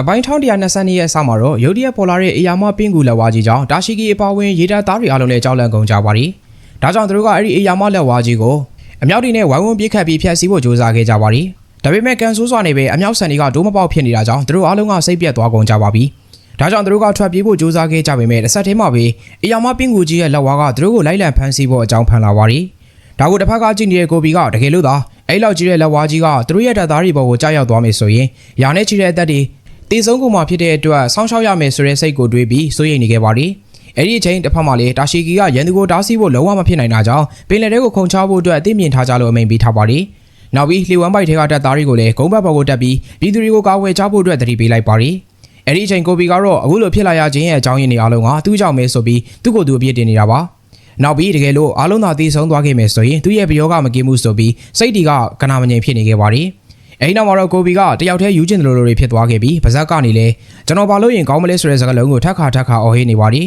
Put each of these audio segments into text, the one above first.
အပိုင်း1120ရဲ့အစမှာတော့ရုတ်တရက်ပေါ်လာတဲ့အေယာမပင်းကူလက်ဝါးကြီးကြောင့်တာရှိကီအပါဝင်ရေတပ်သားတွေအားလုံးလည်းကြောက်လန့်ကုန်ကြပါသည်။ဒါကြောင့်သူတို့ကအဲ့ဒီအေယာမလက်ဝါးကြီးကိုအမြောက်တွေနဲ့ဝိုင်းဝန်းပစ်ခတ်ပြီးဖျက်ဆီးဖို့ကြိုးစားခဲ့ကြပါသည်။ဒါပေမဲ့ကန်ဆိုးစွာနေပဲအမြောက်ဆန်တွေကဒိုးမပေါက်ဖြစ်နေတာကြောင့်သူတို့အားလုံးကစိတ်ပြတ်သွားကုန်ကြပါပြီ။ဒါကြောင့်သူတို့ကထွက်ပြေးဖို့ကြိုးစားခဲ့ကြပေမဲ့တစ်ဆက်တည်းမှာပဲအေယာမပင်းကူကြီးရဲ့လက်ဝါးကသူတို့ကိုလိုက်လံဖမ်းဆီးဖို့အကြောင်းဖန်လာပါသည်။ဒါကိုတစ်ဖက်ကကြည့်နေတဲ့ကိုဘီကတကယ်လို့သာအဲ့လောက်ကြီးတဲ့လက်ဝါးကြီးကသူတို့ရဲ့တပ်သားတွေပေါ်ကိုကြားရောက်သွားမယ်ဆိုရင်ယာနဲ့ချီတဲ့အသက်တွေ တည်ဆုံးကုန်မှာဖြစ်တဲ့အတွက်ဆောင်းရှောက်ရမယ်ဆိုတဲ့စိတ်ကိုတွေးပြီးစိုးရိမ်နေခဲ့ပါသည်အဲ့ဒီအချိန်တစ်ဖက်မှာလေတာရှီကီကရန်သူကိုတားဆီးဖို့လုံးဝမဖြစ်နိုင်တာကြောင့်ပင်လယ်ထဲကိုခုန်ချဖို့အတွက်အသိမြင်ထားကြလို့အမိန်ပေးထားပါသည်နောက်ပြီးလီဝမ်ဘိုက်ထဲကတပ်သားတွေကိုလည်းဂုံးဘက်ပေါ်ကိုတက်ပြီးပြည်သူတွေကိုကာကွယ်ချဖို့အတွက်တတိပေးလိုက်ပါသည်အဲ့ဒီအချိန်ကိုဘီကတော့အခုလိုဖြစ်လာရခြင်းရဲ့အကြောင်းရင်းတွေအားလုံးကသူ့ကြောင့်ပဲဆိုပြီးသူ့ကိုယ်သူအပြစ်တင်နေတာပါနောက်ပြီးတကယ်လို့အားလုံးသာတည်ဆုံးသွားခဲ့မယ်ဆိုရင်သူ့ရဲ့ဘယောကမကင်းမှုဆိုပြီးစိတ်တီကကနာမငြိမ်ဖြစ်နေခဲ့ပါသည် အဲ့နောက်မှာတော့ကိုဘီကတယောက်တည်းယူကျင်တယ်လို့တွေဖြစ်သွားခဲ့ပြီးပါဇက်ကနေလဲကျွန်တော်ဘာလို့ရင်ကောင်းမလဲဆိုတဲ့စကားလုံးကိုထက်ခါထက်ခါအော်ဟေးနေပါသည်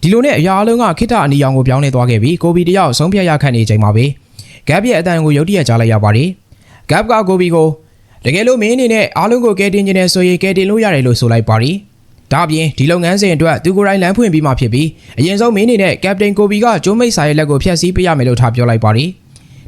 ဒီလိုနဲ့အရာအလုံးကခိတအနီရောင်ကိုပြောင်းလဲသွားခဲ့ပြီးကိုဘီတယောက်ဆုံးဖြတ်ရခန့်နေချိန်မှာပဲဂက်ရဲ့အတန်ကိုရုတ်တရက်ကြားလိုက်ရပါတယ်ဂက်ကကိုဘီကိုတကယ်လို့မင်းအနေနဲ့အားလုံးကိုကဲတင်ခြင်းနဲ့ဆိုရင်ကဲတင်လို့ရတယ်လို့ဆိုလိုက်ပါသည်ဒါအပြင်ဒီလုပ်ငန်းစဉ်အတွက်သူကိုယ်တိုင်လမ်းဖွင့်ပြီးမှဖြစ်ပြီးအရင်ဆုံးမင်းအနေနဲ့ကပတိန်ကိုဘီကကျိုးမိတ်စာရဲ့လက်ကိုဖျက်ဆီးပေးရမယ်လို့ထားပြောလိုက်ပါသည်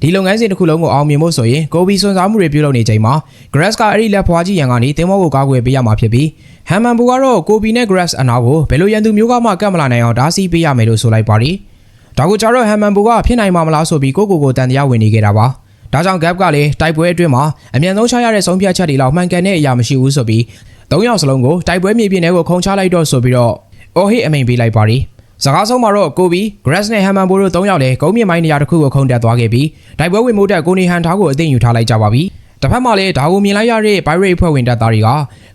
ဒီလုပ်ငန်းစဉ်တစ်ခုလုံးကိုအောင်မြင်ဖို့ဆိုရင်ကိုဘီစွန်စားမှုတွေပြုလုပ်နေချိန်မှာ Grass ကအဲ့ဒီလက်ဖွားကြီးရန်ကနေတင်မောကိုကာကွယ်ပေးရမှာဖြစ်ပြီးဟမ်မန်ဘူကတော့ကိုဘီနဲ့ Grass အနာကိုဘယ်လိုရန်သူမျိုးကမှကတ်မလာနိုင်အောင်ဓာစီပေးရမယ်လို့ဆိုလိုက်ပါသည်ဒါကိုကြတော့ဟမ်မန်ဘူကဖြစ်နိုင်မှာမလားဆိုပြီးကိုကိုကိုတန်တရားဝင်နေခဲ့တာပါဒါကြောင့် Gap ကလည်းတိုက်ပွဲအတွင်းမှာအမြန်ဆုံးချရတဲ့ဆုံးဖြတ်ချက်တွေလောက်မှန်ကန်တဲ့အရာမရှိဘူးဆိုပြီး၃ယောက်စလုံးကိုတိုက်ပွဲမြေပြင်ထဲကိုခုံချလိုက်တော့ဆိုပြီးတော့အော်ဟစ်အမိန်ပေးလိုက်ပါသည် စကားဆုံးမှာတော့ကိုဘီ Grass နဲ့ Hammond ဘိုတို့၃ယောက်လည်းဂုံးမြင့်မိုင်းနေရာတစ်ခုကိုခုန်တက်သွားခဲ့ပြီးတိုက်ပွဲဝင်မှုတက်ကိုနေဟန်ထားကိုအသိဉာဏ်ထားလိုက်ကြပါပြီ။တစ်ဖက်မှာလည်းဒါကိုမြင်လိုက်ရတဲ့ Pirate ဖွဲ့ဝင်တပ်သားတွေက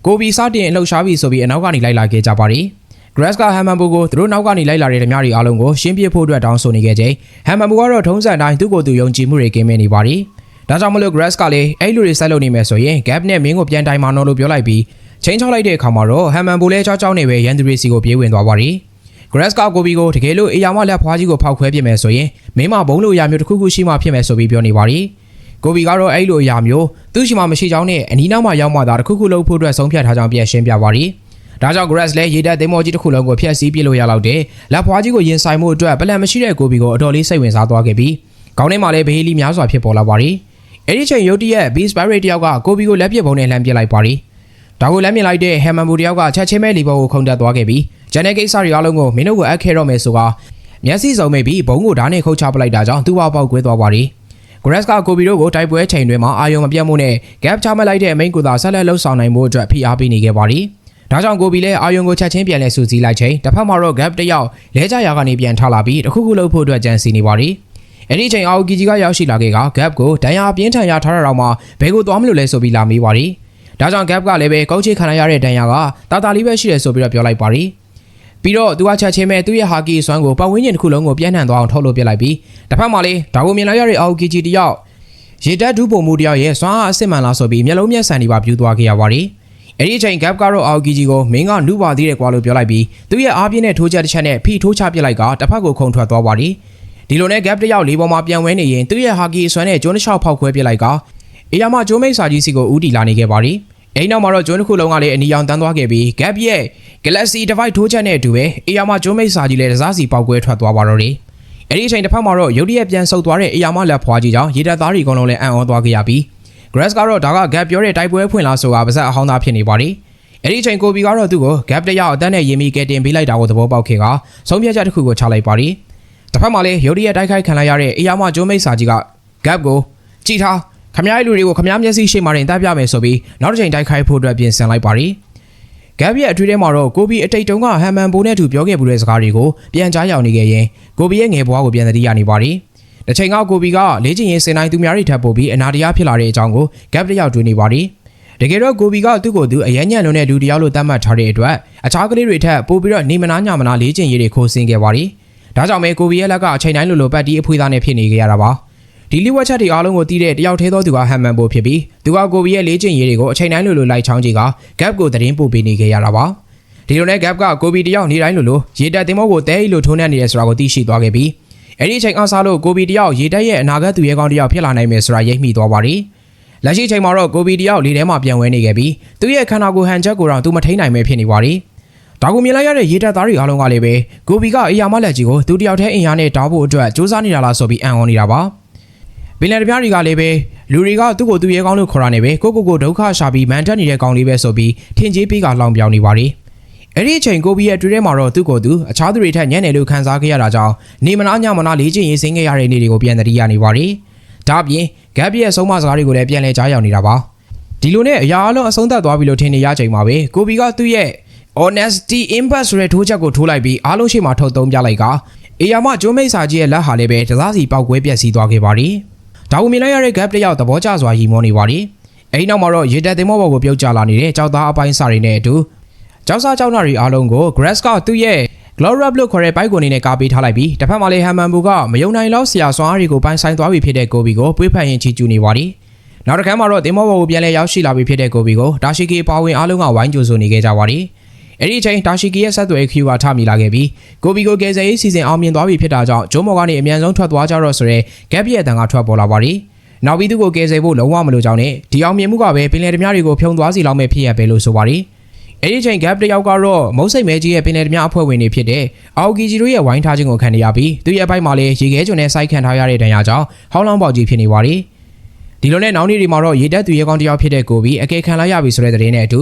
ကိုဘီစတင်အလှုပ်ရှားပြီးဆိုပြီးအနောက်ကနေလိုက်လာခဲ့ကြပါသည်။ Grass က Hammond ဘိုကိုသူတို့နောက်ကနေလိုက်လာတဲ့ဓမြတွေအားလုံးကိုရှင်းပြဖို့အတွက်တောင်းဆိုနေခဲ့ချိန် Hammond ဘိုကတော့ထုံးစံတိုင်းသူ့ကိုယ်သူယုံကြည်မှုတွေကင်းမဲ့နေပါသည်။ဒါကြောင့်မလို့ Grass ကလည်းအဲ့လိုတွေဆက်လုပ်နေမယ်ဆိုရင် Gap နဲ့မင်းကိုပြန်တိုင်မာနော်လို့ပြောလိုက်ပြီးချင်းချောက်လိုက်တဲ့အခါမှာတော့ Hammond ဘိုလည်းချောက်ချောက်နေပဲရန်သူတွေစီကိုပြေးဝင်သွားပါသည်။ Grass ကကိုဘီကိုတကယ်လို့အေယာမလက်ဖွားကြီးကိုဖောက်ခွဲပြစ်မယ်ဆိုရင်မင်းမဘုံလို့အရာမျိုးတစ်ခုခုရှိမှဖြစ်မယ်ဆိုပြီးပြောနေပါသည်ကိုဘီကတော့အဲ့လိုအရာမျိုးသူ့ရှိမှမရှိကြောင်းနဲ့အနီးနောက်မှာရောက်မှသာတစ်ခုခုလုပ်ဖို့အတွက်ဆုံးဖြတ်ထားကြောင်းပြန်ရှင်းပြပါသည်ဒါကြောင့် Grass လည်းရေတပ်သင်္ဘောကြီးတစ်ခုလုံးကိုဖျက်ဆီးပစ်လို့ရလောက်တဲ့လက်ဖွားကြီးကိုရင်ဆိုင်မှုအတွက်ပလန်မရှိတဲ့ကိုဘီကိုအတော်လေးစိတ်ဝင်စားသွားခဲ့ပြီးခေါင်းထဲမှာလည်းဘေးလီများစွာဖြစ်ပေါ်လာပါသည်အဲ့ဒီချိန်ရုတ်တရက် Beast Pirate တယောက်ကကိုဘီကိုလက်ပစ်ပုံနဲ့လှမ်းပစ်လိုက်ပါသည် ဒါကိုလက်မြင်လိုက်တဲ့ဟမ်မန်ဘူတယောက်ကချက်ချင်းပဲလီဘောကိုခုန်တက်သွားခဲ့ပြီးဂျန်နယ်ကိစ္စတွေအားလုံးကိုမင်းတို့ကိုအပ်ခဲတော့မယ်ဆိုကမျက်စိစုံမိတ်ပြီးဘုံကိုဓာတ်နဲ့ခုတ်ချပလိုက်တာကြောင့်သူ့ဘောက်ပေါက်ကွဲသွားပါသည်ဂရက်စ်ကကိုဘီတို့ကိုတိုက်ပွဲချိန်တွင်မှာအာယုံမပြတ်မှုနဲ့ gap ချမှတ်လိုက်တဲ့အမိန့်ကိုသာဆက်လက်လှုပ်ဆောင်နိုင်မှုအတွက်ဖိအားပေးနေခဲ့ပါသည်ဒါကြောင့်ကိုဘီလည်းအာယုံကိုချက်ချင်းပြန်လဲစူးစီးလိုက်ချိန်တစ်ဖက်မှာတော့ gap တစ်ယောက်လဲကြရာကနေပြန်ထလာပြီးတခုခုလှုပ်ဖို့အတွက်ကြံစီနေပါသည်အဲ့ဒီချိန်အာအိုကီဂျီကရောက်ရှိလာခဲ့က gap ကိုဒဏ်ရာပြင်းထန်ရထားတာတော့မှဘယ်ကိုသွားမလို့လဲဆိုပြီးလာမေးပါသည် ဒါကြောင့် gap ကလည်းပဲကောက်ချေခံရတဲ့ဒဏ်ရာကတာတာလေးပဲရှိတယ်ဆိုပြီးတော့ပြောလိုက်ပါသည်ပြီးတော့သူကချက်ချင်းပဲသူ့ရဲ့ဟာကီစွမ်းကိုပတ်ဝန်းကျင်တစ်ခုလုံးကိုပြန့်နှံ့သွားအောင်ထုတ်လုပ်ပြလိုက်ပြီးတစ်ဖက်မှာလေဒါကိုမြင်လိုက်ရတဲ့အာအိုကီဂျီတယောက်ရေတက်ဒူးပုံမှုတယောက်ရဲ့စွမ်းအားအစ်စ်မှန်လားဆိုပြီးမျက်လုံးမျက်စံတွေပါပြူသွားခဲ့ရပါတယ်အဲ့ဒီအချိန် gap ကတော့အာအိုကီဂျီကိုမင်းကနုပါသေးတယ်ကွာလို့ပြောလိုက်ပြီးသူ့ရဲ့အားပြင်းတဲ့ထိုးချက်တစ်ချက်နဲ့ဖိထိုးချပစ်လိုက်ကတစ်ဖက်ကိုခုန်ထွက်သွားပါတယ်ဒီလိုနဲ့ gap တယောက်လေးပေါ်မှာပြန်ဝဲနေရင်သူ့ရဲ့ဟာကီအစွမ်းနဲ့ကျိုးတစ်ချောက်ဖောက်ခွဲပစ်လိုက်က အေယာမကျိုးမိတ်စာကြီးစီကိုဦးတီလာနေခဲ့ပါတယ်အိမ်နောက်မှာတော့ကျွန်းတစ်ခုလုံးကလည်းအနီရောင်တန်းသွားခဲ့ပြီး gap ရဲ့ galaxy device ထိုးချက်နဲ့အတူပဲအေယာမကျွန်းမိတ်စာကြီးလည်းတစားစီပေါက်ကွဲထွက်သွားပါတော့တယ်အဲ့ဒီအချိန်တစ်ဖက်မှာတော့ရုတ်တရက်ပြန်ဆုတ်သွားတဲ့အေယာမလက်ဖွားကြီးကြောင့်ရေတပ်သားတွေအကုန်လုံးလည်းအံ့ဩသွားခဲ့ရပြီး grass ကတော့ဒါက gap ပြောတဲ့တိုက်ပွဲဖွင့်လာဆိုတာပါဇက်အဟောင်းသားဖြစ်နေပါတယ်အဲ့ဒီအချိန်ကိုဘီကတော့သူ့ကို gap တရအတန်းနဲ့ရင်မီကဲတင်ပေးလိုက်တာကိုသဘောပေါက်ခဲ့ကဆုံးဖြတ်ချက်တစ်ခုကိုချလိုက်ပါတယ်တစ်ဖက်မှာလည်းရုတ်တရက်တိုက်ခိုက်ခံလိုက်ရတဲ့အေယာမကျွန်းမိတ်စာကြီးက gap ကိုကြည်ထား ခမားလူတွေကိုခမားမျက်စိရှိမှတင်တပ်ပြမယ်ဆိုပြီးနောက်တစ်ချိန်တိုက်ခိုက်ဖို့အတွက်ပြင်ဆင်လိုက်ပါရီဂက်ဘီရဲ့အထွေးထဲမှာတော့ကိုဘီအတိတ်တုန်းကဟမ်မန်ဘိုးနဲ့သူပြောခဲ့မှုတဲ့စကားတွေကိုပြန်ကြားရောက်နေခဲ့ရင်ကိုဘီရဲ့ငယ်ဘွားကိုပြန်သတိရနေပါရီတစ်ချိန်ကကိုဘီကလေးချင်ရင်စင်တိုင်းသူများတွေထပ်ပို့ပြီးအနာတရားဖြစ်လာတဲ့အကြောင်းကိုဂက်ဘီရောက်တွေးနေပါရီတကယ်တော့ကိုဘီကသူ့ကိုယ်သူအရန်ညံ့လုံးတဲ့လူတယောက်လိုသတ်မှတ်ထားတဲ့အတွက်အခြားကလေးတွေထက်ပိုပြီးတော့နေမနာညမနာလေးချင်ရည်တွေခိုးဆင်းခဲ့ပါရီဒါကြောင့်ပဲကိုဘီရဲ့လက်ကအချိန်တိုင်းလိုလိုပတ်တီးအဖွေးသားနဲ့ဖြစ်နေကြရတာပါ ဒီလီဝက်ချက်တွေအားလုံးကိုတီးတဲ့တယောက်သေးသောသူကဟမ်မန်ပိုဖြစ်ပြီးသူကကိုဘီရဲ့လေးကျင်ရေးတွေကိုအချိန်တိုင်းလိုလိုလိုက်ချောင်းကြီးက gap ကိုသတင်းပို့ပေးနေခဲ့ရတာပါဒီလိုနဲ့ gap ကကိုဘီတယောက်နေတိုင်းလိုလိုရေတက်သင်းမောကိုတဲအီလိုထုံးနေနေရဆိုတာကိုသိရှိသွားခဲ့ပြီးအဲ့ဒီအချိန်အားစားလို့ကိုဘီတယောက်ရေတက်ရဲ့အနာဂတ်သူရဲကောင်းတယောက်ဖြစ်လာနိုင်မယ်ဆိုတာရိပ်မိသွားပါရီလက်ရှိအချိန်မှာတော့ကိုဘီတယောက်လေထဲမှာပြန်ဝဲနေခဲ့ပြီးသူ့ရဲ့ခန္ဓာကိုယ်ဟန်ချက်ကိုတော့သူမထိန်နိုင်ပဲဖြစ်နေပါတယ်။ဒါကိုမြင်လိုက်ရတဲ့ရေတပ်သားတွေအားလုံးကလည်းပဲကိုဘီကအရာမလက်ကြီးကိုသူတယောက်တည်းအင်အားနဲ့တောင်းဖို့အတွက်စူးစမ်းနေတာလားဆိုပြီးအံ့ဩနေတာပါ။ ပင်လယ်တပြားတွေကလည်းပဲလူတွေကသူ့ကိုသူ့ရဲကောင်းလို့ခေါ်ရနေပဲကိုကိုကိုဒုက္ခရှာပြီးမန်တက်နေတဲ့ကောင်းလေးပဲဆိုပြီးထင်ကြီးပြီးကလောင်ပြောင်နေပါတယ်။အဲ့ဒီအချိန်ကိုဘီရဲ့တွေ့ထဲမှာတော့သူ့ကိုယ်သူအခြားသူတွေထက်ညံ့နေလို့ခံစားခဲ့ရတာကြောင့်နေမနာညမနာလေးချင်းရေးစင်းခဲ့ရတဲ့နေ့တွေကိုပြန်သတိရနေပါတယ်။ဒါ့အပြင်ဂက်ဘီရဲ့ဆုံးမစကားတွေကိုလည်းပြန်လဲကြားရောက်နေတာပါ။ဒီလိုနဲ့အရာအလုံးအဆုံးသတ်သွားပြီလို့ထင်နေရချိန်မှာပဲကိုဘီကသူ့ရဲ့ honesty impact ဆိုတဲ့ထိုးချက်ကိုထိုးလိုက်ပြီးအားလုံးရှိမှထုတ်သုံးပြလိုက်ကအေယာမဂျိုးမိတ်စာကြီးရဲ့လက်ဟာလည်းပဲတစားစီပောက်ကွဲပြက်စီးသွားခဲ့ပါတယ်။ ဒါကိုမြင်လိုက်ရတဲ့ gap တစ်ယောက်သဘောကျစွာရီမောနေပါတယ်။အဲဒီနောက်မှာတော့ရေတက်သင်္ဘောပေါ်ကိုပြုတ်ကျလာနေတဲ့ကြောက်သားအပိုင်းစာတွေနဲ့အတူကြောက်စားကြောက်နာတွေအားလုံးကို Grass ကသူ့ရဲ့ Glorab လို့ခေါ်တဲ့ဘိုက်ကိုအနေနဲ့ကားပေးထားလိုက်ပြီးတစ်ဖက်မှာလည်းဟမ်မန်ဘူကမယုံနိုင်လောက်ဆရာစွမ်းအားတွေကိုပိုင်းဆိုင်သွားပြီဖြစ်တဲ့ကိုဘီကိုပွေးဖက်ရင်ချီကျူနေပါတယ်။နောက်တစ်ခါမှာတော့တင်မောဘောကိုပြန်လဲရောက်ရှိလာပြီဖြစ်တဲ့ကိုဘီကိုဒါရှိကီပါဝင်အားလုံးကဝိုင်းကြိုဆိုနေခဲ့ကြပါတယ်။ အဲ့ဒီအချိန်ဒါရှိကီရဲ့ဆက်သွယ် queue ကထမိလာခဲ့ပြီးကိုဘီကိုကယ်ဆယ်ရေးစီစဉ်အောင်မြင်သွားပြီဖြစ်တာကြောင့်ဂျိုးမော်ကနေအမြန်ဆုံးထွက်သွားကြတော့ဆိုရဲ gap ရဲ့အတန်ကထွက်ပေါ်လာပါတယ်။နောက်ပြီးသူ့ကိုကယ်ဆယ်ဖို့လုံးဝမလိုကြောင်းနဲ့ဒီအောင်မြင်မှုကပဲပင်လယ်ဓမြတွေကိုဖြုံသွားစီလောက်မဲ့ဖြစ်ရပဲလို့ဆိုပါတယ်။အဲ့ဒီချိန် gap တစ်ယောက်ကတော့မုံစိတ်မဲကြီးရဲ့ပင်လယ်ဓမြအဖွဲ့ဝင်တွေဖြစ်တဲ့အော်ဂီဂျီတို့ရဲ့ဝိုင်းထားခြင်းကိုခံနေရပြီးသူ့ရဲ့အပိုင်းမှာလည်းရေခဲကျွန်းနဲ့စိုက်ခံထားရတဲ့ဒဏ်ရာကြောင့်ဟောင်းလောင်းပေါက်ကြီးဖြစ်နေပါတယ်။ဒီလိုနဲ့နောက်နေ့တွေမှာတော့ရေတက်သူရဲကောင်းတစ်ယောက်ဖြစ်တဲ့ကိုဘီအကဲခံလိုက်ရပြီဆိုတဲ့သတင်းနဲ့အတူ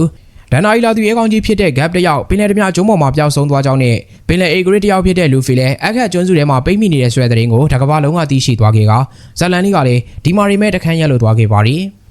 ဒန်နာအီလာသူရဲကောင်းကြီးဖြစ်တဲ့ gap တစ်ယောက်ပင်လယ်ဓမြကျုံးပေါ်မှာပျောက်ဆုံးသွားကြောင်းနဲ့ပင်လယ်အေဂရစ်တစ်ယောက်ဖြစ်တဲ့လူဖီလည်းအခက်ကျွန်းစုထဲမှာပိတ်မိနေတဲ့ဆိုတဲ့သတင်းကိုတကဘာလုံးကသိရှိသွားခဲ့ကဇလန်လေးကလည်းဒီမာရီမဲတခန်းရက်လို့သွားခဲ့ပါတယ်။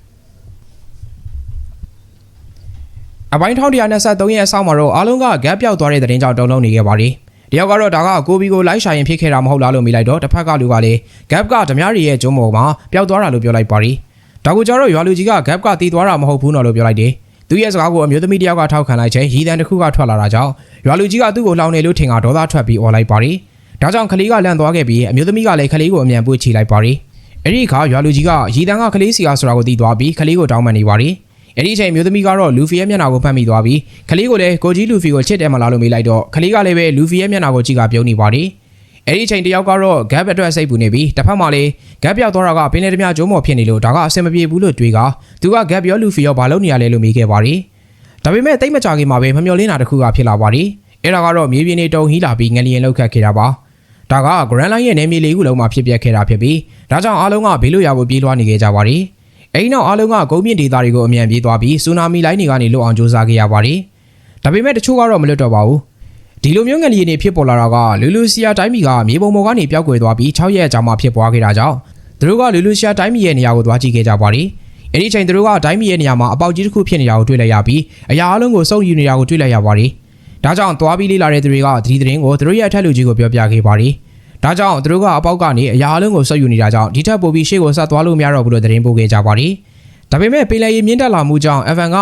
အပိုင်း1123ရဲ့အဆောက်မှာတော့အားလုံးက gap ပြောက်သွားတဲ့သတင်းကြောင့်တုံ့လုံးနေခဲ့ပါတယ်။တယောက်ကတော့ဒါကကိုဘီကိုလိုက်ရှာရင်ဖြစ်ခဲ့တာမဟုတ်လားလို့မိလိုက်တော့တစ်ဖက်ကလူကလည်း gap ကဓမြရီရဲ့ကျုံးပေါ်မှာပျောက်သွားတာလို့ပြောလိုက်ပါတယ်။ဒါကိုကျတော့ရွာလူကြီးက gap ကတီးသွားတာမဟုတ်ဘူးနော်လို့ပြောလိုက်တယ်။ သူရဲ့စကားကိုအမျိုးသမီးတယောက်ကထောက်ခံလိုက်ချိန်ရီတန်တစ်ခုကထွက်လာတာကြောင့်ရွာလူကြီးကသူ့ကိုလှောင်နေလို့ထင်ကဒေါသထွက်ပြီးអော်လိုက်ပါတယ်။ဒါကြောင့်ကလေးကလန့်သွားခဲ့ပြီးအမျိုးသမီးကလည်းကလေးကိုအမြန်ပွေ့ချလိုက်ပါတယ်။အဲ့ဒီအခါရွာလူကြီးကရီတန်ကကလေးစီကဆိုတာကိုသိသွားပြီးကလေးကိုတောင်းပန်နေပါတယ်။အဲ့ဒီအချိန်မျိုးသမီးကတော့လူဖီရဲ့မျက်နှာကိုဖတ်မိသွားပြီးကလေးကိုလည်းကိုကြီးလူဖီကိုချစ်တယ်မလားလို့မေးလိုက်တော့ကလေးကလည်းပဲလူဖီရဲ့မျက်နှာကိုကြည့်ကပြုံးနေပါတယ်။ အဲ့ဒီအချိန်တယောက်ကတော့ gap အတွက်စိတ်ပူနေပြီးတစ်ဖက်မှာလည်း gap ပြောက်သွားတာကပင်လယ်ဓမြကျုံးမော်ဖြစ်နေလို့ဒါကအဆင်မပြေဘူးလို့တွေးကသူက gap ရောလူဖီရောဘာလုပ်နေရလဲလို့မေးခဲ့ပါတယ်။ဒါပေမဲ့တိတ်မကြခင်မှာပဲမမျော်လင့်တာတစ်ခုကဖြစ်လာပါတယ်။အဲ့ဒါကတော့မြေပြင်နေတုံဟီးလာပြီးငလျင်လောက်ခတ်ခဲ့တာပါ။ဒါက Grand Line ရဲ့နေမြေလေးခုလုံးမှာဖြစ်ပျက်ခဲ့တာဖြစ်ပြီးဒါကြောင့်အားလုံးကဘေးလို့ရဖို့ပြေးလွှားနေခဲ့ကြပါတယ်။အဲဒီနောက်အားလုံးကဂုံးမြင့်ဒေသတွေကိုအမြန်ပြေးသွားပြီးဆူနာမီလိုင်းတွေကနေလွတ်အောင်ကြိုးစားခဲ့ရပါတယ်။ဒါပေမဲ့တချို့ကတော့မလွတ်တော့ပါဘူး။ ဒီလိုမျိုးငလျင်တွေဖြစ်ပေါ်လာတာကလူလူဆီယာတိုင်းပြည်ကမြေပုံပေါ်ကနေပျောက်ကွယ်သွားပြီး6ရက်ကြာမှဖြစ်ပွားခဲ့တာကြောင့်သူတို့ကလူလူဆီယာတိုင်းပြည်ရဲ့နေရာကိုသွားကြည့်ခဲ့ကြပါတယ်။အဲဒီအချိန်သူတို့ကတိုင်းပြည်ရဲ့နေရာမှာအပေါက်ကြီးတစ်ခုဖြစ်နေတာကိုတွေ့လိုက်ရပြီးအရာအလုံးကိုစုပ်ယူနေတာကိုတွေ့လိုက်ရပါတယ်။ဒါကြောင့်သွားပြီးလေ့လာတဲ့သူတွေကဒီသတင်းကိုသူတို့ရဲ့အထက်လူကြီးကိုပြောပြခဲ့ပါတယ်။ဒါကြောင့်သူတို့ကအပေါက်ကနေအရာအလုံးကိုစုပ်ယူနေတာကြောင့်ဒီထက်ပိုပြီးရှေ့ကိုဆက်သွားလို့မရတော့ဘူးလို့သတင်းပို့ခဲ့ကြပါတယ်။ဒါပေမဲ့ပင်လယ်ရေမြင့်တက်လာမှုကြောင့်အဗန်က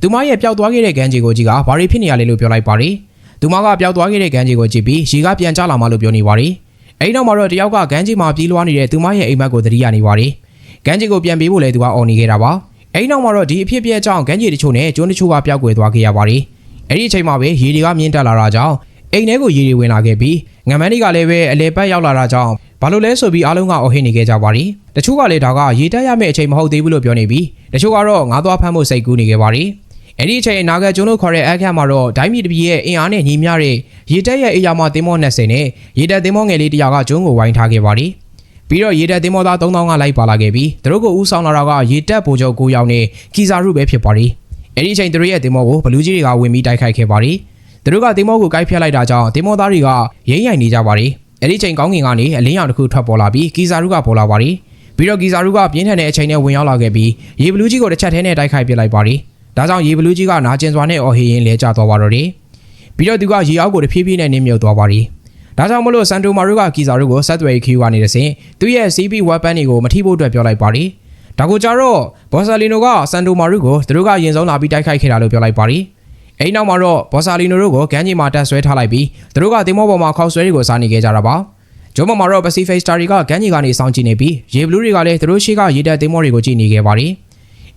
သူမရဲ့ပျောက်သွားခဲ့တဲ့ကမ်းခြေကိုကြည့်ကဘာတွေဖြစ်နေရလဲလို့ပြောလိုက်ပါတယ်။ သူမကပျောက်သွားခဲ့တဲ့ကမ်းခြေကိုကြည့်ပြီးရေကပြန်ကျလာမှလို့ပြောနေပါတယ်။အဲဒီနောက်မှာတော့တယောက်ကကမ်းခြေမှာပြေးလွှားနေတဲ့သူမရဲ့အိမ်မက်ကိုသတိရနေပါတယ်။ကမ်းခြေကိုပြန်ပြေးဖို့လည်းသူကအော်နေခဲ့တာပါ။အဲဒီနောက်မှာတော့ဒီအဖြစ်အပျက်ကြောင့်ကမ်းခြေတချို့နဲ့ကျွန်းတချို့ကပျောက်ကွယ်သွားခဲ့ရပါတယ်။အဲဒီအချိန်မှာပဲရေတွေကမြင့်တက်လာတာကြောင့်အိမ်ထဲကိုရေတွေဝင်လာခဲ့ပြီးငံမန်းတွေကလည်းပဲအလေပတ်ရောက်လာတာကြောင့်ဘာလို့လဲဆိုပြီးအားလုံးကအော်ဟစ်နေခဲ့ကြပါတယ်။တချို့ကလည်းဒါကရေတက်ရမယ့်အချိန်မဟုတ်သေးဘူးလို့ပြောနေပြီးတချို့ကတော့ငါးသွားဖမ်းဖို့စိတ်ကူးနေခဲ့ပါတယ်။ အဲ့ဒီအချိန်နာဂတ်ကျွန်းလို့ခေါ်တဲ့အခက်မှာတော့ဒိုင်းမီတပီရဲ့အင်အားနဲ့ညီမျှတဲ့ရေတက်ရဲ့အရာမှာတင်မော20နဲ့ရေတက်တင်မောငယ်လေးတစ်ယောက်ကကျွန်းကိုဝိုင်းထားခဲ့ပါတယ်။ပြီးတော့ရေတက်တင်မောသား3000ကလိုက်ပါလာခဲ့ပြီးသူတို့ကိုဦးဆောင်လာတာကရေတက်ဗိုလ်ချုပ်9ယောက်နဲ့ကီဇာရုပဲဖြစ်ပါတယ်။အဲ့ဒီအချိန်သူတို့ရဲ့တင်မောကိုဘလူးကြီးတွေကဝင်ပြီးတိုက်ခိုက်ခဲ့ပါတယ်။သူတို့ကတင်မောကိုကိုက်ဖျက်လိုက်တာကြောင့်တင်မောသားတွေကရိမ့်ရိုင်နေကြပါတယ်။အဲ့ဒီချိန်ကောင်းကင်ကနေအလင်းရောင်တစ်ခုထွက်ပေါ်လာပြီးကီဇာရုကပေါ်လာပါတယ်။ပြီးတော့ကီဇာရုကပြင်းထန်တဲ့အချိန်နဲ့ဝင်ရောက်လာခဲ့ပြီးရေဘလူးကြီးကိုတစ်ချက်ထဲနဲ့တိုက်ခိုက်ပစ်လိုက်ပါတယ်။ ဒါကြောင့်ရေဘလူးကြီးကနာကျင်စွာနဲ့အော်ဟေးရင်လဲကျသွားပါတော့တယ်။ပြီးတော့သူကရေအောက်ကိုတဖြည်းဖြည်းနဲ့နင်းမြုပ်သွားပါတယ်။ဒါကြောင့်မလို့စန်တိုမာရုကကီဇာရုကိုဆက်သွယ်ခီယူကနေတဆင်သူရဲ့ CP weapon တွေကိုမထိဖို့အတွက်ပြောလိုက်ပါတယ်။ဒါကိုကြတော့ဘော်ဆာလီနိုကစန်တိုမာရုကိုသူတို့ကရင်ဆုံးလာပြီးတိုက်ခိုက်ခဲ့တာလို့ပြောလိုက်ပါတယ်။အဲဒီနောက်မှာတော့ဘော်ဆာလီနိုတို့ကိုဂန်းကြီးမှာတက်ဆွဲထားလိုက်ပြီးသူတို့ကတင်မောပေါ်မှာခေါက်ဆွဲတွေကိုစားနေခဲ့ကြတာပါ။ဂျုံမမှာတော့ Pacific Star တွေကဂန်းကြီးကနေစောင့်ကြည့်နေပြီးရေဘလူးတွေကလည်းသူတို့ရှိကရေတက်တင်မောတွေကိုကြည့်နေခဲ့ပါတယ်။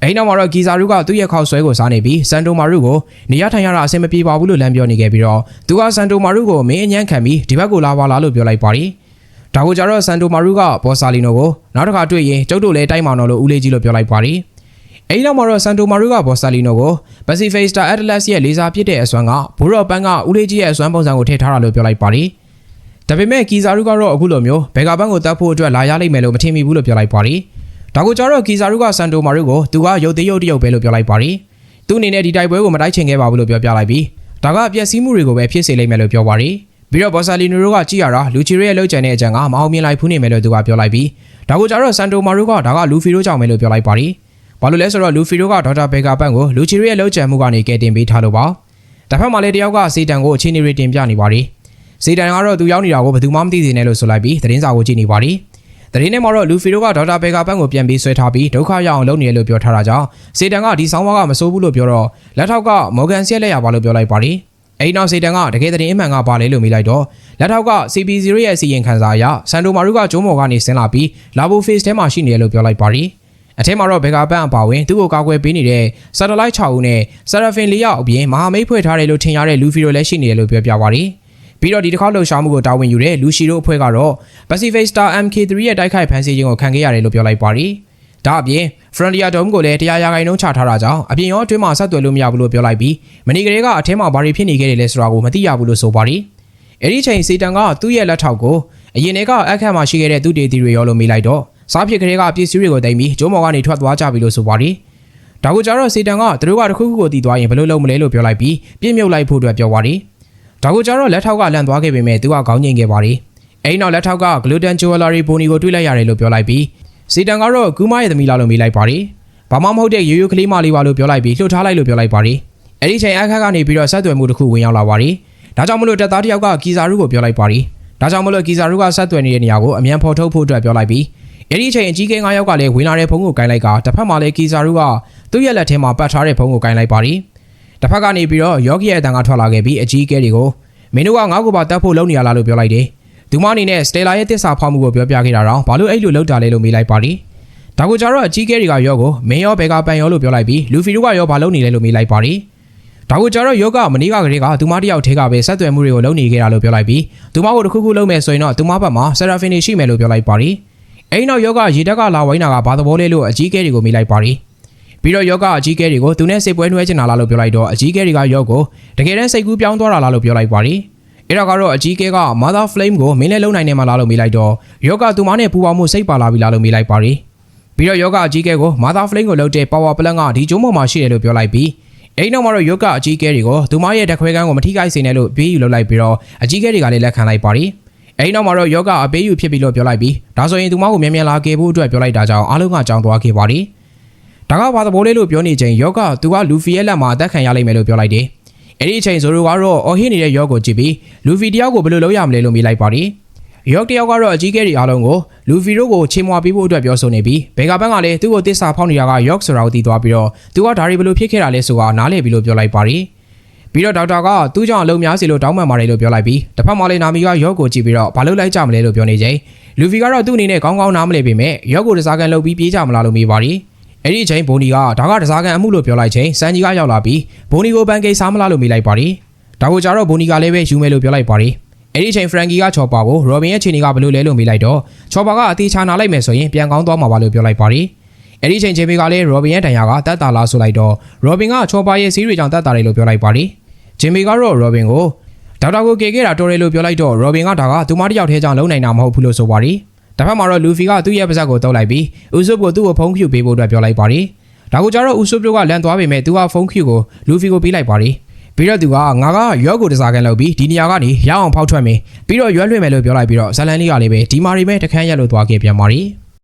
အဲဒီနောက်မှာတော့ဂီဇာရုကသူ့ရဲ့ခေါက်ဆွဲကိုစားနေပြီးစန်တိုမာရုကိုနေရထိုင်ရတာအဆင်မပြေပါဘူးလို့လမ်းပြောနေခဲ့ပြီးတော့သူကစန်တိုမာရုကိုမင်းအညံ့ခံပြီးဒီဘက်ကိုလာပါလားလို့ပြောလိုက်ပါတယ်။ဒါကိုကြတော့စန်တိုမာရုကဘော်ဆာလီနိုကိုနောက်တစ်ခါတွေ့ရင်ကျုပ်တို့လည်းတိုက်မောင်တော်လို့ဦးလေးကြီးလို့ပြောလိုက်ပါတယ်။အဲဒီနောက်မှာတော့ဆန်တိုမာရိုကဘော်ဆာလီနိုကို Pacific Star Atlas ရဲ့လေးစားပစ်တဲ့အစွမ်းကဘူရော့ပန်းကဦးလေးကြီးရဲ့အစွမ်းပုံစံကိုထည့်ထားတာလို့ပြောလိုက်ပါတယ်။ဒါပေမဲ့ကီဇာရုကတော့အခုလိုမျိုးဘယ်ကပန်းကိုတတ်ဖို့အတွက်လာရလိမ့်မယ်လို့မထင်မိဘူးလို့ပြောလိုက်ပါတယ်။ ဒါကိုကြတော့ကီဇာရုကဆန်တိုမာရိုကိုသူကရုပ်သေးရုပ်တရုပ်ပဲလို့ပြောလိုက်ပါတယ်။သူ့အနေနဲ့ဒီတိုက်ပွဲကိုမတိုက်ချင်ခဲ့ပါဘူးလို့ပြောပြလိုက်ပြီးဒါကပျက်စီးမှုတွေကိုပဲဖြစ်စေလိမ့်မယ်လို့ပြောပါတယ်။ပြီးတော့ဘော်ဆာလီနိုကကြည့်ရတာလူချီရဲရဲ့လောက်ကျန်တဲ့အကြံကမအောင်မြင်လိုက်ဖူးနေမယ်လို့သူကပြောလိုက်ပြီးဒါကိုကြတော့ဆန်တိုမာရိုကဒါကလူဖီရိုကြောင့်ပဲလို့ပြောလိုက်ပါတယ်။ဘာလို့လဲဆိုတော့လူဖီရိုကဒေါက်တာဘေကာပန့်ကိုလူချီရဲရဲ့လောက်ကျန်မှုကနေကယ်တင်ပေးထားလို့ပါ။တစ်ဖက်မှာလည်းတယောက်ကစေတန်ကိုအချင်းနေရတင်ပြနေပါတယ်။စေတန်ကတော့သူရောက်နေတာကိုဘယ်သူမှမသိသေးနဲ့လို့ဆိုလိုက်ပြီးသတင်းစာကိုကြည့်နေပါတယ်။ သတင်းထဲမှာတော့လူဖီရိုကဒေါက်တာဘေကာပန့်ကိုပြန်ပြီးဆွဲထားပြီးဒုက္ခရောက်အောင်လုပ်နေတယ်လို့ပြောထားတာကြောင့်စေတန်ကဒီဆောင်းပါးကမစိုးဘူးလို့ပြောတော့လက်ထောက်ကမော်ဂန်ဆီယက်လက်ရပါလို့ပြောလိုက်ပါတယ်။အဲဒီနောက်စေတန်ကတကယ်တည်းအမှန်ကပါလေလို့မိလိုက်တော့လက်ထောက်က CP0 ရဲ့အစီရင်ခံစာအရဆန်တိုမာရုကကျိုးမော်ကနေဆင်းလာပြီးလာဘိုဖေ့စ်ထဲမှာရှိနေတယ်လို့ပြောလိုက်ပါတယ်။အထက်မှာတော့ဘေကာပန့်အပါဝင်သူ့ကိုကာကွယ်ပေးနေတဲ့ satellite 6ဦးနဲ့ Seraphim 4ယောက်အပြင်မဟာမိတ်ဖွဲ့ထားတယ်လို့ထင်ရတဲ့လူဖီရိုလည်းရှိနေတယ်လို့ပြောပြပါတယ်။ ပြီးတော့ဒီတစ်ခေါက်လှုပ်ရှားမှုကိုတာဝန်ယူတဲ့လူရှီတို့အဖွဲ့ကတော့ Pacific Star MK3 ရဲ့တိုက်ခိုက်ဖန်ဆီးခြင်းကိုခံခဲ့ရတယ်လို့ပြောလိုက်ပါတယ်။ဒါအပြင် Frontier Dome ကိုလည်းတရားရာဂိုင်နှုန်းချထားတာကြောင့်အပြင်ရောအတွင်းမှာဆက်သွယ်လို့မရဘူးလို့ပြောလိုက်ပြီးမနီကလေးကအထက်မှာဘာတွေဖြစ်နေခဲ့တယ်လဲဆိုတာကိုမသိရဘူးလို့ဆိုပါတယ်။အဲဒီချိန်စီတန်ကသူ့ရဲ့လက်ထောက်ကိုအရင်ကအခက်မှာရှိခဲ့တဲ့သူတေတီတွေရောလို့မေးလိုက်တော့စားဖြစ်ကလေးကပစ္စည်းတွေကိုတင်ပြီးကျိုးမော်ကနေထွက်သွားကြပြီလို့ဆိုပါတယ်။ဒါကိုကြတော့စီတန်ကသူတို့ကတစ်ခုခုကိုတည်သွားရင်ဘယ်လိုလုပ်မလဲလို့ပြောလိုက်ပြီးပြင်းမြုပ်လိုက်ဖို့အတွက်ပြောပါတယ်။ ဒါကိုကြတော့လက်ထောက်ကလန့်သွားခဲ့ပေမဲ့သူကခေါင်းငိမ့်ခဲ့ပါတယ်။အဲဒီနောက်လက်ထောက်က Gluten Jewelry Boni ကိုတွေ့လိုက်ရတယ်လို့ပြောလိုက်ပြီးစီတန်ကတော့ကူမာရဲ့သမီးလာလို့မေးလိုက်ပါတယ်။ဘာမှမဟုတ်တဲ့ရိုးရိုးကလေးမလေးပါလို့ပြောလိုက်ပြီးလှုပ်ထားလိုက်လို့ပြောလိုက်ပါတယ်။အဲဒီချိန်အခက်ကနေပြီးတော့ဆက်သွယ်မှုတစ်ခုဝင်ရောက်လာပါတယ်။ဒါကြောင့်မလို့တပ်သားတစ်ယောက်ကကီဇာရုကိုပြောလိုက်ပါတယ်။ဒါကြောင့်မလို့ကီဇာရုကဆက်သွယ်နေတဲ့နေရာကိုအမြန်ဖော်ထုတ်ဖို့အတွက်ပြောလိုက်ပြီးအဲ့ဒီအချိန်အကြီးကဲ9ယောက်ကလည်းဝင်လာတဲ့ဖုန်းကိုကင်လိုက်ကတစ်ဖက်မှာလည်းကီဇာရုကသူ့ရဲ့လက်ထဲမှာပတ်ထားတဲ့ဖုန်းကိုကင်လိုက်ပါတယ်။ တစ်ဖက်ကနေပြီးတော့ယောဂီရဲ့အတန်ကထွက်လာခဲ့ပြီးအကြီးကဲတွေကိုမင်းတို့ကငါ့ကိုပါတတ်ဖို့လုပ်နေရလားလို့ပြောလိုက်တယ်။သူမအနေနဲ့စတေလာရဲ့တစ္ဆာဖောက်မှုကိုပြောပြခဲ့တာတော့ဘာလို့အဲ့လိုလုပ်တာလဲလို့မေးလိုက်ပါတယ်။ဒါကိုကြတော့အကြီးကဲတွေကယောကိုမင်းရောဘယ်ကပန်ရောလို့ပြောလိုက်ပြီးလူဖီတို့ကရောဘာလုပ်နေလဲလို့မေးလိုက်ပါတယ်။ဒါကိုကြတော့ယောကမနီးကကလေးကသူမတယောက်ထဲကပဲဆက်သွယ်မှုတွေကိုလုပ်နေခဲ့တာလို့ပြောလိုက်ပြီးသူမကိုတစ်ခုခုလုပ်မယ်ဆိုရင်တော့သူမဘက်မှာဆရာဖင်နေရှိမယ်လို့ပြောလိုက်ပါတယ်။အဲဒီနောက်ယောကရေတက်ကလာဝိုင်းတာကဘာသဘောလဲလို့အကြီးကဲတွေကိုမေးလိုက်ပါတယ်။ ပြီးတော့ယောကအကြီးကဲတွေကိုသူနဲ့စိတ်ပွဲနှွဲချင်တာလားလို့ပြောလိုက်တော့အကြီးကဲတွေကယောကိုတကယ်တမ်းစိတ်ကူးပြောင်းသွားတာလားလို့ပြောလိုက်ပါတယ်။အဲ့တော့ကတော့အကြီးကဲက Mother Flame ကိုမင်းလည်းလုံနိုင်နေမှာလားလို့မေးလိုက်တော့ယောကသူမနဲ့ပူပေါင်းမှုစိတ်ပါလာပြီလားလို့မေးလိုက်ပါတယ်။ပြီးတော့ယောကအကြီးကဲကို Mother Flame ကိုလှုပ်တဲ့ Power Plant ကဒီကျုံးပေါ်မှာရှိတယ်လို့ပြောလိုက်ပြီးအဲ့နောက်မှာတော့ယောကအကြီးကဲတွေကိုသူမရဲ့တက်ခွဲကန်းကိုမထိခိုက်စေနဲ့လို့ပြေးယူလုပ်လိုက်ပြီးတော့အကြီးကဲတွေကလည်းလက်ခံလိုက်ပါတယ်။အဲ့နောက်မှာတော့ယောကအပေးယူဖြစ်ပြီလို့ပြောလိုက်ပြီးဒါဆိုရင်သူမကိုမြန်မြန်လာခဲ့ဖို့အတွက်ပြောလိုက်တာကြောင့်အားလုံးကကြောင်သွားခဲ့ပါတယ်။ ဒါကဘာသဘောလဲလို့ပြောနေချိန်ယောကသူကလူဖီရဲ့လက်မှာအသက်ခံရလိမ့်မယ်လို့ပြောလိုက်တယ်။အဲ့ဒီအချိန်ဇိုရိုကတော့အော်ဟစ်နေတဲ့ယောကိုကြည့်ပြီးလူဖီတယောက်ကိုဘယ်လိုလုပ်ရမလဲလို့မေးလိုက်ပါတယ်။ယော့တယောက်ကတော့အကြီးကဲတွေအားလုံးကိုလူဖီတို့ကိုချေမွာပေးဖို့အတွက်ပြောဆိုနေပြီးဘေဂါဘန်ကလည်းသူ့ကိုတစ္ဆာဖောက်နေတာကယော့ဆိုတာကိုသိသွားပြီးတော့သူကဒါရီဘယ်လိုဖြစ်ခဲ့တာလဲဆိုတာနားလည်ပြီးလို့ပြောလိုက်ပါတယ်။ပြီးတော့ဒေါက်တာကသူ့ကြောင့်အလုံးများစီလို့တောင်းပန်ပါတယ်လို့ပြောလိုက်ပြီးတစ်ဖက်မှာလည်းနာမီကယော့ကိုကြည့်ပြီးတော့ဘာလို့လိုက်ကြမလဲလို့ပြောနေချိန်လူဖီကတော့သူ့အနေနဲ့ကောင်းကောင်းနားမလည်ပေမဲ့ယော့ကိုတစားကန်လုပ်ပြီးပြေးကြမလားလို့မေးပါတယ်။ အဲ့ဒီအချိန်ဘိုနီကဒါကတစားကန်အမှုလို့ပြောလိုက်ချိန်စန်ကြီးကရောက်လာပြီးဘိုနီကိုပန်ကိတ်စားမလားလို့မေးလိုက်ပါတယ်။ဒါကိုကြတော့ဘိုနီကလည်းပဲယူမယ်လို့ပြောလိုက်ပါတယ်။အဲ့ဒီအချိန်ဖရန်ကီကချော်ပါကိုရော်ဘင်ရဲ့ခြေနေကဘယ်လိုလဲလို့မေးလိုက်တော့ချော်ပါကအသေးချာနာလိုက်မယ်ဆိုရင်ပြန်ကောင်းသွားမှာပါလို့ပြောလိုက်ပါတယ်။အဲ့ဒီအချိန်ဂျေမီကလည်းရော်ဘင်ရဲ့တန်ရာကတတ်တာလားဆိုလိုက်တော့ရော်ဘင်ကချော်ပါရဲ့စီးရီကြောင့်တတ်တာတယ်လို့ပြောလိုက်ပါတယ်။ဂျေမီကတော့ရော်ဘင်ကိုဒေါက်တာကိုကေခဲ့တာတော်တယ်လို့ပြောလိုက်တော့ရော်ဘင်ကဒါကသူမတစ်ယောက်ထဲကြောင့်လုံနိုင်တာမဟုတ်ဘူးလို့ဆိုပါတယ်။ တစ်ဖက်မှာတော့လူဖီကသူ့ရဲ့ပါဇက်ကိုတုပ်လိုက်ပြီးဥဆုပ်ကိုသူ့ကိုဖုန်းကျူပေးဖို့အတွက်ပြောလိုက်ပါတယ်။ဒါကိုကြတော့ဥဆုပ်တို့ကလန်သွားပေမဲ့သူကဖုန်းကျူကိုလူဖီကိုပေးလိုက်ပါတယ်။ပြီးတော့သူကငါကရွက်ကိုတစားကန်လုပ်ပြီးဒီနေရာကနေရအောင်ဖောက်ထွက်မယ်ပြီးတော့ရွက်လွှင့်မယ်လို့ပြောလိုက်ပြီးတော့ဇလန်လေးကလည်းပဲဒီမာရီပဲတခန်းရက်လို့သွားခဲ့ပြန်ပါရီ။